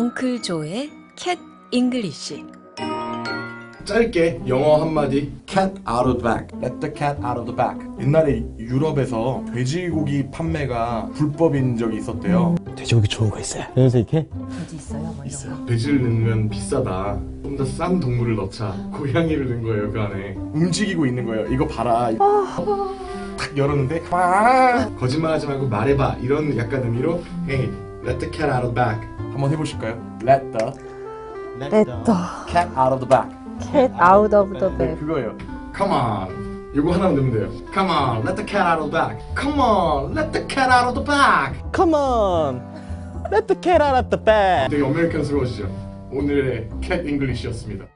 엉클 조의 캣 잉글리쉬 짧게 영어 한마디. Cat out of the bag. Let the cat out of the bag. 옛날에 유럽에서 돼지고기 판매가 불법인 적이 있었대요. 돼지고기 좋은 거 있어요. 그래서 이렇게 있어요? 돼지를 넣으면 비싸다. 좀 더 싼 동물을 넣자. 고양이를 넣은 거예요 그 안에. 움직이고 있는 거예요. 이거 봐라. 탁 열었는데 와! 거짓말하지 말고 말해봐. 이런 약간 의미로 Hey, let the cat out of the bag 한번 해보실까요? Let the Let the cat out of the bag cat out of the 네, bag. 그거예요. Come on. 요거 하나만 넣으면 돼요. Come on, let the cat out of the bag. Come on, let the cat out of the bag. Come on, let the cat out of the bag. 되게 아메리칸스러워지죠. 오늘의 cat 잉글리시였습니다.